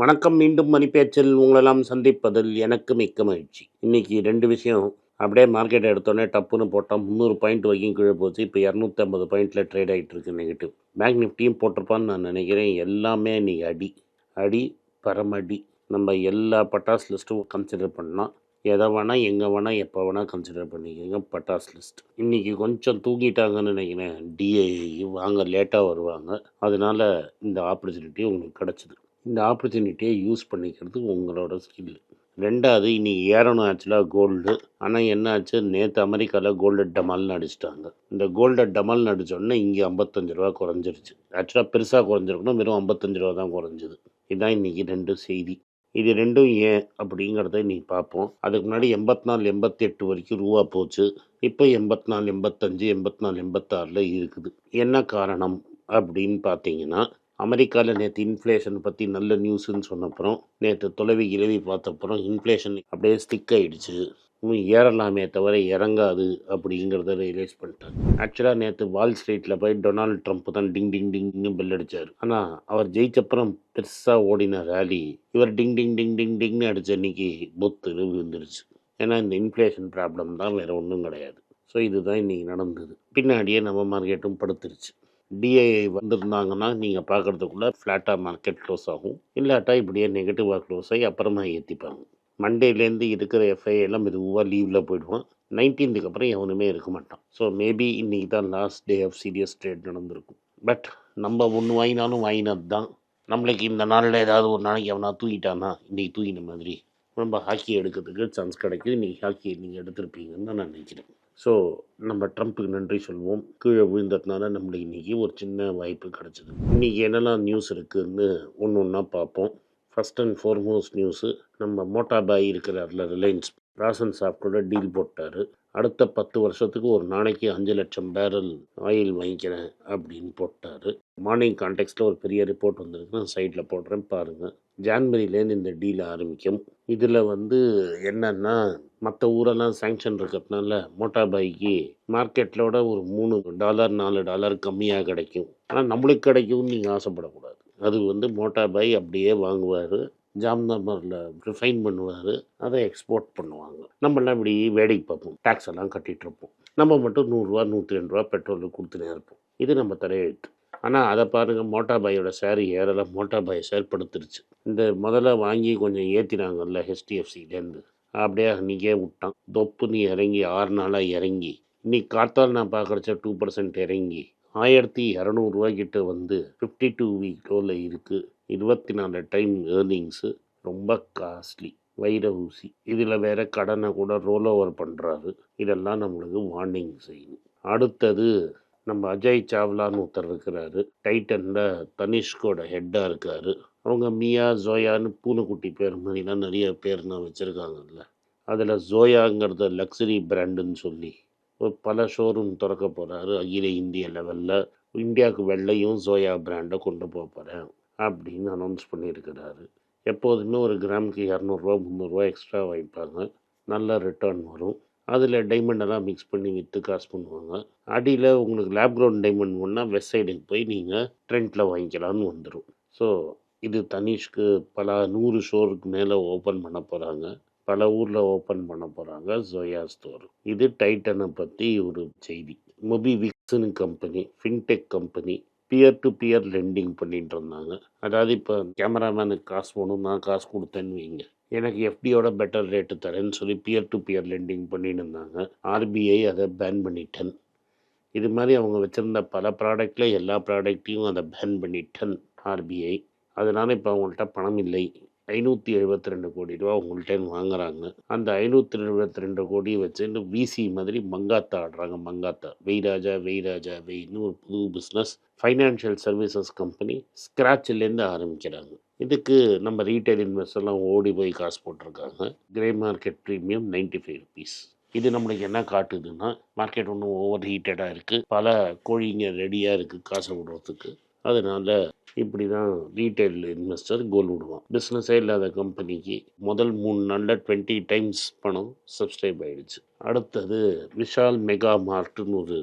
வணக்கம் மீண்டும் மணிப்பேச்சில் உங்களெல்லாம் சந்திப்பதில் எனக்கு மிக்க மகிழ்ச்சி. இன்னைக்கு ரெண்டு விஷயம். அப்படியே மார்க்கெட் எடுத்தோடனே டப்புன்னு போட்டால் முந்நூறு பாயிண்ட் வரைக்கும் கீழே போச்சு. இப்போ இரநூத்தி ஐம்பது பாயிண்டில் ட்ரேட் ஆகிட்டு இருக்கு நெகட்டிவ் பேங்க் நிஃப்டியும் போட்டிருப்பான்னு நான் நினைக்கிறேன். எல்லாமே இன்றைக்கி அடி. அடி பரமடி. நம்ம எல்லா பட்டாஸ் லிஸ்ட்டும் கன்சிடர் பண்ணலாம் எதை வேணால் எங்கே வேணால் எப்போ வேணால் கன்சிடர் பண்ணிக்கோங்க பட்டாஸ் லிஸ்ட் இன்றைக்கி கொஞ்சம் தூங்கிட்டாங்கன்னு நினைக்கிறேன். டிஐ வாங்க லேட்டாக வருவாங்க. அதனால இந்த ஆப்பர்ச்சுனிட்டி உங்களுக்கு கிடச்சிது. இந்த ஆப்பர்ச்சுனிட்டியை யூஸ் பண்ணிக்கிறது உங்களோட ஸ்கில் ரெண்டாவது இன்றைக்கி ஏறணும் ஆக்சுவலாக கோல்டு ஆனால் என்ன ஆச்சு? நேற்று அமெரிக்காவில் கோல்டு டமால்னு அடிச்சிட்டாங்க. இந்த கோல்டை டமால்னு அடித்தோடனே இங்கே ஐம்பத்தஞ்சு ரூபா குறைஞ்சிருச்சு. ஆக்சுவலாக பெருசாக குறைஞ்சிருக்கணும் வெறும் ஐம்பத்தஞ்சு ரூபா தான் குறைஞ்சிது. இதுதான் இன்றைக்கி ரெண்டு செய்தி. இது ரெண்டும் ஏன் அப்படிங்கிறத நீ பார்ப்போம். அதுக்கு முன்னாடி எண்பத்தி நாலு எண்பத்தி எட்டு வரைக்கும் ரூபா போச்சு. இப்போ எண்பத்தி நாலு எண்பத்தஞ்சு எண்பத்தி நாலு எண்பத்தாறில் இருக்குது. என்ன காரணம் அப்படின்னு பார்த்தீங்கன்னா அமெரிக்காவில் நேற்று இன்ஃப்ளேஷன் பற்றி நல்ல நியூஸ்ன்னு சொன்னப்புறம் நேற்று தொலைவி இழவி பார்த்தப்புறம் இன்ஃப்ளேஷன் அப்படியே ஸ்டிக் ஆகிடுச்சு இன்னும் ஏறலாமே தவிர இறங்காது அப்படிங்கிறத ரியலைஸ் பண்ணிட்டாங்க. ஆக்சுவலாக நேற்று வால் ஸ்ட்ரீட்டில் போய் டொனால்ட் ட்ரம்ப் தான் டிங் டிங் டிங்னு பெல் அடித்தார் ஆனால் அவர் ஜெயிச்சப்புறம் பெருசாக ஓடின ரேலி இவர் டிங் டிங் டிங் டிங் டிங்னு அடித்த இன்னைக்கு பொத்து விழுந்துருச்சு. ஏன்னா இந்த இன்ஃப்ளேஷன் ப்ராப்ளம் தான் வேறு ஒன்றும் கிடையாது. ஸோ இதுதான் இன்றைக்கி நடந்தது. பின்னாடியே நம்ம மார்க்கெட்டும் படுத்துருச்சு. டிஐஐ வந்திருந்தாங்கன்னா நீங்கள் பார்க்குறதுக்குள்ளே ஃப்ளாட்டாக மார்க்கெட் க்ளோஸ் ஆகும். இல்லாட்டா இப்படியே நெகட்டிவாக க்ளோஸ் ஆகி அப்புறமா ஏற்றிப்பாங்க மண்டேலேருந்து இருக்கிற எஃப்ஐ எல்லாம் மெதுவாக லீவில் போயிடுவான். நைன்டீன்த்துக்கு அப்புறம் எவனுமே இருக்க மாட்டான். ஸோ மேபி இன்றைக்கி தான் last day of serious trade நடந்திருக்கும். பட் நம்ம ஒன்று வாங்கினாலும் வாங்கினது தான். நம்மளுக்கு இந்த நாளில் ஏதாவது ஒரு நாளைக்கு எவனா தூக்கிட்டானா இன்றைக்கி தூக்கின மாதிரி. நம்ம ஹாக்கி எடுக்கிறதுக்கு சான்ஸ் கிடைக்கும். இன்றைக்கி ஹாக்கி நீங்கள் எடுத்திருப்பீங்கன்னு தான் நான் நினைக்கிறேன். ஸோ நம்ம ட்ரம்ப்புக்கு நன்றி சொல்வோம். கீழே விழுந்ததுனால நம்மளுக்கு இன்றைக்கி ஒரு சின்ன வாய்ப்பு கிடச்சிது. இன்றைக்கி என்னெல்லாம் நியூஸ் இருக்குதுன்னு ஒன்று ஒன்றா பார்ப்போம். ஃபஸ்ட் அண்ட் ஃபார்மோஸ்ட் நியூஸு நம்ம மோட்டாபாய் இருக்கிறார்ல ரிலையன்ஸ் ராசன் சாஃப்டோட டீல் போட்டார். அடுத்த பத்து வருஷத்துக்கு ஒரு நாளைக்கு அஞ்சு லட்சம் பேரல் ஆயில் வாங்கிக்கிறேன் அப்படின்னு போட்டார். மார்னிங் கான்டெக்ட்டில் ஒரு பெரிய ரிப்போர்ட் வந்திருக்கு நான் சைட்டில் போடுறேன் பாருங்கள் ஜான்வரியிலேருந்து இந்த டீல் ஆரம்பிக்கும். இதில் வந்து என்னன்னா மற்ற ஊரெல்லாம் சேங்ஷன் இருக்கிறதுனால மோட்டாபாய்க்கு மார்க்கெட்டோட ஒரு மூணு டாலர் நாலு டாலர் கம்மியாக கிடைக்கும். ஆனால் நம்மளுக்கு கிடைக்கும்னு நீங்கள் ஆசைப்படக்கூடாது. அது வந்து மோட்டாபாய் அப்படியே வாங்குவார் ஜாம்தாமரில் ரிஃபைன் பண்ணுவார் அதை எக்ஸ்போர்ட் பண்ணுவாங்க. நம்மளாம் இப்படி வேடிக்கை பார்ப்போம். டேக்ஸ் எல்லாம் கட்டிகிட்டு இருப்போம். நம்ம மட்டும் நூறுரூவா நூற்றி ரெண்டு ரூபா பெட்ரோலுக்கு கொடுத்துனே இருப்போம். இது நம்ம தலையெழுத்து ஆனால் அதை பாருங்கள் மோட்டாபாயோட ஷேர் ஏறலை மோட்டாபாயை ஷேர் படுத்துருச்சு இந்த முதல்ல வாங்கி கொஞ்சம் ஏற்றினாங்கல்ல ஹெச்டிஎஃப்சிலேருந்து அப்படியே அன்றைக்கே விட்டான். தொப்பு நீ இறங்கி ஆறு நாளாக இறங்கி. இன்னைக்கு காத்தால் நான் பார்க்குறச்ச டூ பர்சன்ட் இறங்கி. ஆயிரத்தி இரநூறுவாய்க்கிட்ட வந்து ஃபிஃப்டி டூ வீக் லோவில் இருக்குது இருபத்தி நாலு டைம் ஏர்னிங்ஸு ரொம்ப காஸ்ட்லி வைர ஊசி. இதில் வேற கடனை கூட ரோல் ஓவர் பண்ணுறாரு இதெல்லாம் நம்மளுக்கு வார்னிங் செய்யணும் அடுத்தது நம்ம அஜய் சாவ்லான்னு ஒருத்தர் இருக்கிறாரு. டைட்டனில் தனிஷ்கோட ஹெட்டாக இருக்கார். அவங்க மியா ஜோயான்னு பூனைக்குட்டி பேர் மாதிரிலாம் நிறைய பேர்லாம் வச்சுருக்காங்கல்ல. அதில் ஜோயாங்கிறத லக்ஸரி பிராண்டுன்னு சொல்லி ஒரு பல ஷோரூம் திறக்க போகிறாரு அகில இந்திய லெவலில் இந்தியாவுக்கு வெள்ளையும் ஜோயா பிராண்டை கொண்டு போக போகிறேன் அப்படின்னு அனௌன்ஸ் பண்ணியிருக்கிறாரு. எப்போதுமே ஒரு கிராமுக்கு இரநூறுவா முந்நூறுரூவா எக்ஸ்ட்ரா வாங்கிப்பாங்க. நல்ல ரிட்டர்ன் வரும். அதில் டைமண்டெல்லாம் மிக்ஸ் பண்ணி விற்று காசு பண்ணுவாங்க. அடியில் உங்களுக்கு லேப் க்ரௌண்ட் டைமண்ட் ஒன்றா வெஸ்ட் சைடுக்கு போய் நீங்கள் ட்ரெண்டில் வாங்கிக்கலாம்னு வந்துடும் ஸோ இது தனிஷ்க்கு பல நூறு ஷோருக்கு மேலே ஓப்பன் பண்ண போகிறாங்க பல ஊரில் ஓப்பன் பண்ண போகிறாங்க ஜோயா ஸ்டோர் இது டைட்டனை பற்றி ஒரு செய்தி. மொபி விக்ஸ்னு company fintech company peer to peer lending பண்ணிகிட்டு இருந்தாங்க. அதாவது இப்போ கேமராமேனுக்கு காசு போகணும் நான் காசு கொடுத்தேன்னு வைங்க. எனக்கு எஃப்டியோட பெட்டர் ரேட்டு தரேன்னு சொல்லி பியர் டு பியர் லெண்டிங் பண்ணின்னு இருந்தாங்க ஆர்பிஐ அதை பேன் பண்ணிட்டேன். இது மாதிரி அவங்க வச்சுருந்த பல ப்ராடக்டில் எல்லா ப்ராடக்ட்டையும் அதை பேன் பண்ணிட்டேன் ஆர்பிஐ அதனால் இப்போ அவங்கள்ட்ட பணம் இல்லை. ஐநூற்றி எழுபத்தி ரெண்டு கோடி ரூபா உங்கள்கிட்ட வாங்குறாங்க. அந்த ஐநூற்றி எழுபத்தி ரெண்டு கோடியை வச்சு விசி மாதிரி மங்காத்தா ஆடுறாங்க மங்காத்தா. வெய் ராஜா வெய் ராஜா வெய்னு ஒரு புது பிஸ்னஸ் ஃபைனான்ஷியல் சர்வீசஸ் கம்பெனி ஸ்க்ராட்ச்லேருந்து ஆரம்பிக்கிறாங்க. இதுக்கு நம்ம ரீட்டைல் இன்வெஸ்டர்லாம் ஓடி போய் காசு போட்டிருக்காங்க. Grey market premium ninety five rupees இது நம்மளுக்கு என்ன காட்டுதுன்னா மார்க்கெட் ஒன்றும் ஓவர் ஹீட்டடாக இருக்குது பல கோழிங்க ரெடியாக இருக்குது காசை விடுறதுக்கு. அதனால் இப்படி தான் ரீட்டைல் இன்வெஸ்டர் கோல் விடுவான் பிஸ்னஸே இல்லாத கம்பெனிக்கு முதல் மூணு நாளில் டுவெண்ட்டி டைம்ஸ் பணம் சப்ஸ்கிரைப் ஆகிடுச்சு அடுத்தது விஷால் மெகா மார்ட்னு ஒரு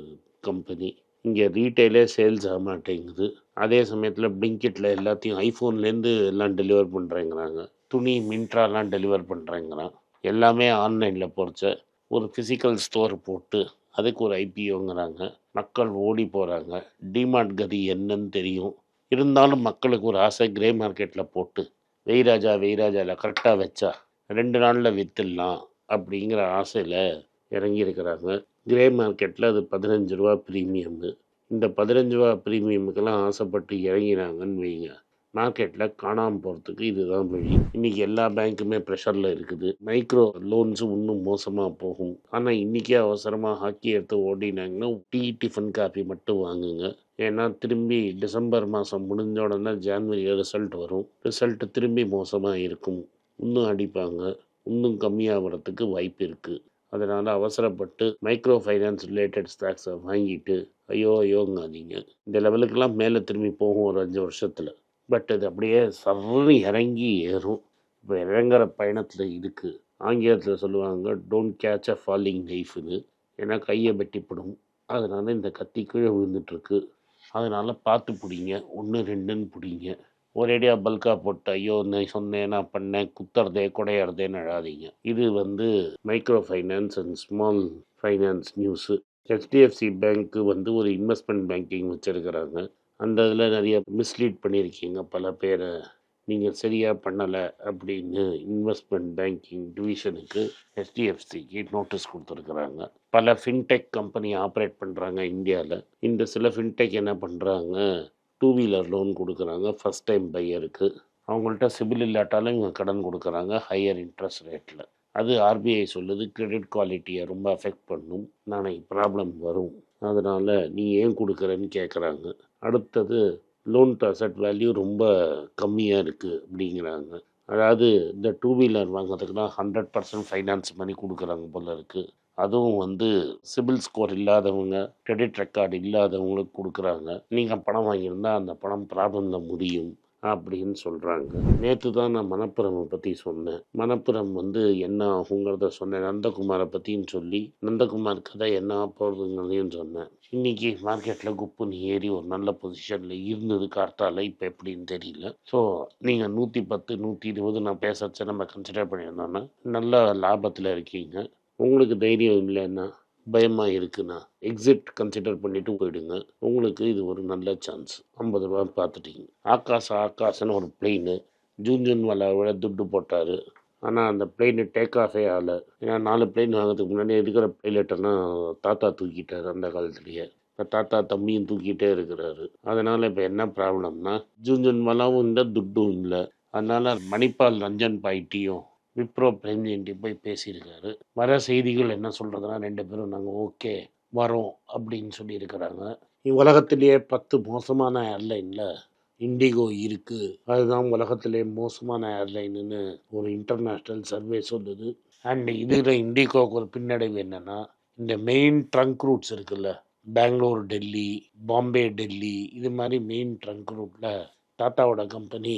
கம்பெனி இங்கே ரீட்டைலே சேல்ஸ் ஆக மாட்டேங்குது. அதே சமயத்தில் பிளிங்கிட்டில் எல்லாத்தையும் ஐஃபோன்லேருந்து எல்லாம் டெலிவர் பண்ணுறேங்கிறாங்க துணி மின்ட்ராலாம் டெலிவர் பண்ணுறேங்கிறான் எல்லாமே ஆன்லைனில் பொறிச்ச ஒரு ஃபிசிக்கல் ஸ்டோர் போட்டு அதுக்கு ஒரு ஐபிஓங்கிறாங்க மக்கள் ஓடி போகிறாங்க டிமார்ட் கதி என்னன்னு தெரியும். இருந்தாலும் மக்களுக்கு ஒரு ஆசை கிரே மார்க்கெட்டில் போட்டு வெய்ராஜா வெய்ராஜாவில் கரெக்டாக வச்சா ரெண்டு நாளில் விற்றுடலாம் அப்படிங்கிற ஆசையில் இறங்கியிருக்கிறாங்க. கிரே மார்க்கெட்டில் அது பதினஞ்சு ரூபா ப்ரீமியம்னு இந்த பதினஞ்சு ரூபா ப்ரீமியமுக்கெல்லாம் ஆசைப்பட்டு இறங்கினாங்கன்னு வைங்க. மார்க்கெட்டில் காணாமல் போகிறதுக்கு இதுதான் வழி. இன்றைக்கி எல்லா பேங்க்குமே ப்ரெஷரில் இருக்குது. மைக்ரோ லோன்ஸும் இன்னும் மோசமாக போகும். ஆனால் இன்றைக்கே அவசரமாக ஹாக்கி எடுத்து ஓடினாங்கன்னா டீ டிஃபன் காஃபி மட்டும் வாங்குங்க. ஏன்னா திரும்பி டிசம்பர் மாதம் முடிஞ்ச உடனே ஜான்வரியில் ரிசல்ட் வரும். ரிசல்ட் திரும்பி மோசமாக இருக்கும். இன்னும் அடிப்பாங்க. இன்னும் கம்மியாகிறதுக்கு வாய்ப்பு இருக்குது அதனால் அவசரப்பட்டு மைக்ரோ ஃபைனான்ஸ் ரிலேட்டட் ஸ்டாக்ஸை வாங்கிட்டு ஐயோ ஐயோங்காதீங்க. இந்த லெவலுக்கெல்லாம் மேலே திரும்பி போகும் ஒரு அஞ்சு வருஷத்தில். பட் அது அப்படியே சர்ன்னு இறங்கி ஏறும். இப்போ இறங்குற பயணத்தில் இருக்குது ஆங்கிலத்தில் சொல்லுவாங்க டோன்ட் கேட்ச் அ ஃபாலிங் நைஃப்னு ஏன்னா கையை வெட்டிப்படும். அதனால் இந்த கத்தி கீழே விழுந்துட்டுருக்கு. அதனால் பார்த்து பிடிங்க. ஒன்று ரெண்டுன்னு பிடிங்க. ஒரேடியாக பல்காக போட்டு ஐயோ நான் சொன்னேன் நான் பண்ணேன் குத்துறதே குடையறதேன்னு அழாதீங்க. இது வந்து micro finance and small finance news. HDFC பேங்க்கு வந்து ஒரு இன்வெஸ்ட்மெண்ட் பேங்கிங் வச்சுருக்கிறாங்க. அந்த இதில் நிறைய மிஸ்லீட் பண்ணியிருக்கீங்க பல பேரை. நீங்கள் சரியாக பண்ணலை அப்படின்னு இன்வெஸ்ட்மெண்ட் பேங்கிங் டிவிஷனுக்கு ஹெச்டிஎஃப்சிக்கு நோட்டீஸ் கொடுத்துருக்குறாங்க. பல ஃபின்டெக் கம்பெனி ஆப்ரேட் பண்ணுறாங்க இந்தியாவில். இந்த சில ஃபின்டெக் என்ன பண்ணுறாங்க டூ வீலர் லோன் கொடுக்குறாங்க. ஃபஸ்ட் டைம் பையருக்கு அவங்கள்ட்ட சிபில் இல்லாட்டாலும் இவங்க கடன் கொடுக்குறாங்க ஹையர் இன்ட்ரெஸ்ட் ரேட்டில் அது ஆர்பிஐ சொல்லுது. கிரெடிட் குவாலிட்டியை ரொம்ப அஃபெக்ட் பண்ணும். நாளைக்கு ப்ராப்ளம் வரும். அதனால் நீ ஏன் கொடுக்குறேன்னு கேட்குறாங்க அடுத்தது லோன் டு அசட் வேல்யூ ரொம்ப கம்மியாக இருக்குது அப்படிங்கிறாங்க. அதாவது இந்த டூ வீலர் வாங்குறதுக்குலாம் ஹண்ட்ரட் பர்சன்ட் ஃபைனான்ஸ் பண்ணி கொடுக்குறாங்க போல இருக்குது அதுவும் வந்து சிபில் ஸ்கோர் இல்லாதவங்க கிரெடிட் ரெக்கார்டு இல்லாதவங்களுக்கு கொடுக்குறாங்க. நீங்கள் பணம் வாங்கியிருந்தா அந்த பணம் ப்ராப்ளமில் முடியும் அப்படின்னு சொல்கிறாங்க நேற்று தான் நான் மணப்புரமை பற்றி சொன்னேன். மணப்புரம் வந்து என்ன ஆகுங்கிறத சொன்னேன். நந்தகுமாரை பற்றின்னு சொல்லி நந்தகுமார் கதை என்ன போகிறதுங்கிறதையும் சொன்னேன். இன்றைக்கி மார்க்கெட்டில் குப்புன்னு ஏறி ஒரு நல்ல பொசிஷனில் இருந்தது கார்த்தால இப்போ எப்படின்னு தெரியல. ஸோ நீங்கள் நூற்றி பத்து நூற்றி இருபது நான் பேசச்ச நம்ம கன்சிடர் பண்ணியிருந்தோன்னா நல்ல லாபத்தில் இருக்கீங்க. உங்களுக்கு தைரியம் இல்லைன்னா பயமாக இருக்குன்னா எக்ஸிட் கன்சிடர் பண்ணிவிட்டு போயிடுங்க. உங்களுக்கு இது ஒரு நல்ல சான்ஸ் ஐம்பது ரூபா பார்த்துட்டீங்க. ஆகாஷ் ஆகாஷ்னு ஒரு பிளெயின் ஜூன் ஜூன் வலை விட துட்டு போட்டார். ஆனால் அந்த பிளெயின் டேக் ஆஃபே ஆகலை. ஏன்னா நாலு பிளெயின் வாங்கிறதுக்கு முன்னாடி இருக்கிற பைலட்டெல்லாம் தாத்தா தூக்கிட்டார் அந்த காலத்துலேயே. இப்போ தாத்தா தம்பியும் தூக்கிட்டே இருக்கிறாரு. அதனால் இப்போ என்ன ப்ராப்ளம்னா ஜூன் ஜூன் வலாவும் இல்லை துட்டும் இல்லை. அதனால் மணிப்பால் ரஞ்சன் பாய்ட்டியும் விப்ரோ பிரேம்ஜெயந்தி போய் பேசியிருக்காரு. வர செய்திகள் என்ன சொல்கிறதுனா ரெண்டு பேரும் நாங்கள் ஓகே வரோம் அப்படின்னு சொல்லியிருக்கிறாங்க. உலகத்திலேயே பத்து மோசமான ஏர்லைனில் இண்டிகோ இருக்குது அதுதான் உலகத்திலே மோசமான ஏர்லைனுன்னு ஒரு இன்டர்நேஷ்னல் சர்வே சொல்லுது. அண்ட் இதில் இண்டிகோவுக்கு ஒரு பின்னடைவு என்னென்னா இந்த மெயின் ட்ரங்க் ரூட்ஸ் இருக்குல்ல பெங்களூர் டெல்லி பாம்பே டெல்லி இது மாதிரி மெயின் ட்ரங்க் ரூட்டில் டாட்டாவோட company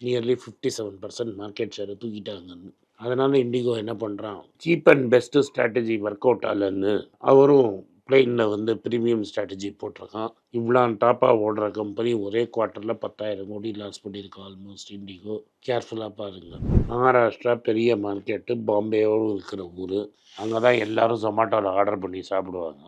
nearly fifty seven percent market ஷேரை தூக்கிட்டாங்கன்னு அதனால் இண்டிகோ என்ன பண்ணுறான் cheap and best strategy work out ஆகலன்னு அவரும் பிளெயினில் வந்து ப்ரீமியம் ஸ்ட்ராட்டஜி போட்டிருக்கான். இவ்வளோ டாப்பாக ஓடுற கம்பெனி ஒரே குவார்ட்டரில் பத்தாயிரம் கோடி லாஸ் பண்ணியிருக்கோம் ஆல்மோஸ்ட் இண்டிகோ கேர்ஃபுல்லாக பாருங்கள் மகாராஷ்டிரா பெரிய மார்க்கெட்டு பாம்பேயோடு இருக்கிற ஊர். அங்கே தான் எல்லோரும் ஜொமேட்டோவில் ஆர்டர் பண்ணி சாப்பிடுவாங்க.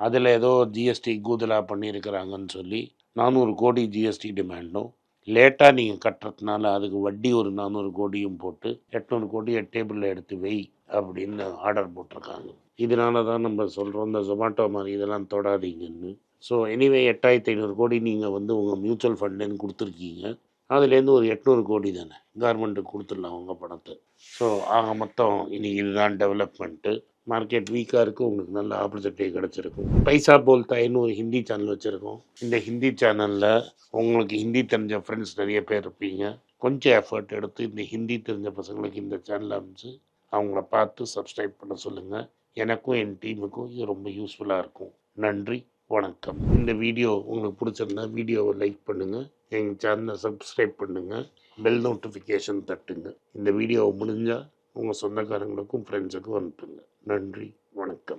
அதில் ஏதோ ஜிஎஸ்டி கூதலாக பண்ணியிருக்கிறாங்கன்னு சொல்லி நானூறு கோடி ஜிஎஸ்டி டிமாண்டும் லேட்டாக நீங்கள் கட்டுறதுனால அதுக்கு வட்டி ஒரு நானூறு கோடியும் போட்டு எட்நூறு கோடியை டேபிளில் எடுத்து வெய் அப்படின்னு ஆர்டர் போட்டிருக்காங்க. இதனால தான் நம்ம சொல்கிறோம் இந்த ஜொமேட்டோ மாதிரி இதெல்லாம் தொடாதீங்கன்னு. ஸோ எனிவே எட்டாயிரத்தி ஐநூறு கோடி நீங்கள் வந்து உங்கள் மியூச்சுவல் ஃபண்ட்லேருந்து கொடுத்துருக்கீங்க. அதுலேருந்து ஒரு எட்நூறு கோடி தானே கவர்மெண்ட்டுக்கு கொடுத்துடலாம் உங்கள் பணத்தை. ஸோ ஆக மொத்தம் இனி இதுதான் டெவலப்மெண்ட்டு மார்க்கெட் வீக்காக இருக்குது உங்களுக்கு நல்ல ஆப்பர்ச்சுனிட்டி கிடச்சிருக்கும் பைசா போல்தாயின்னு ஒரு ஹிந்தி சேனல் வச்சுருக்கோம். இந்த ஹிந்தி சேனலில் உங்களுக்கு ஹிந்தி தெரிஞ்ச ஃப்ரெண்ட்ஸ் நிறைய பேர் இருப்பீங்க. கொஞ்சம் எஃபர்ட் எடுத்து இந்த ஹிந்தி தெரிஞ்ச பசங்களுக்கு இந்த சேனலை அமைச்சு அவங்கள பார்த்து சப்ஸ்கிரைப் பண்ண சொல்லுங்கள் எனக்கும் என் டீமுக்கும் இது ரொம்ப யூஸ்ஃபுல்லாக இருக்கும். நன்றி வணக்கம். இந்த வீடியோ உங்களுக்கு பிடிச்சிருந்தா வீடியோவை லைக் பண்ணுங்கள் எங்கள் சேனலை சப்ஸ்கிரைப் பண்ணுங்கள் பெல் நோட்டிஃபிகேஷன் தட்டுங்க. இந்த வீடியோவை முடிஞ்சால் உங்கள் சொந்தக்காரங்களுக்கும் ஃப்ரெண்ட்ஸுக்கும் அனுப்புங்க. நன்றி வணக்கம்.